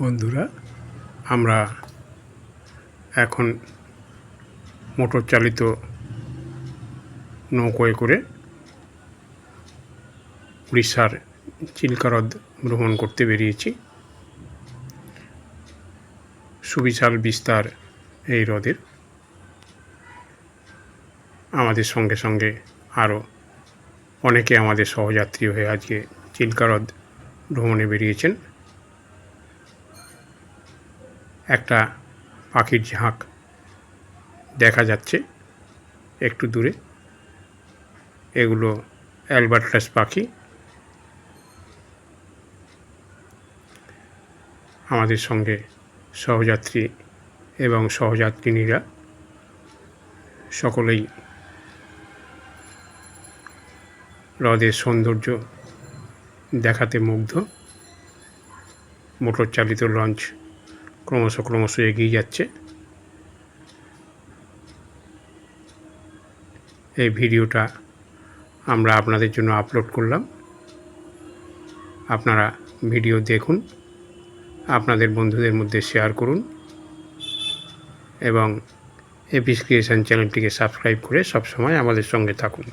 বন্ধুরা, আমরা এখন মোটর চালিত নৌকোয় করে উড়িষ্যার চিল্কা হ্রদ ভ্রমণ করতে বেরিয়েছি। সুবিশাল বিস্তার এই হ্রদের আমাদের সঙ্গে সঙ্গে আরও অনেকে আমাদের সহযাত্রী হয়ে আজকে চিল্কা হ্রদ ভ্রমণে বেরিয়েছেন। একটা পাখির ঝাঁক দেখা যাচ্ছে একটু দূরে। এগুলো অ্যালবার্টাস পাখি। আমাদের সঙ্গে সহযাত্রী এবং সহযাত্রিনীরা সকলেই হ্রদের সৌন্দর্য দেখাতে মুগ্ধ। মোটর চালিত লঞ্চ ক্রমশ ক্রমশ এগিয়ে যাচ্ছে। এই ভিডিওটা আমরা আপনাদের জন্য আপলোড করলাম। আপনারা ভিডিও দেখুন, আপনাদের বন্ধুদের মধ্যে শেয়ার করুন এবং এপিস ক্রিয়েশন চ্যানেলটিকে সাবস্ক্রাইব করে সবসময় আমাদের সঙ্গে থাকুন।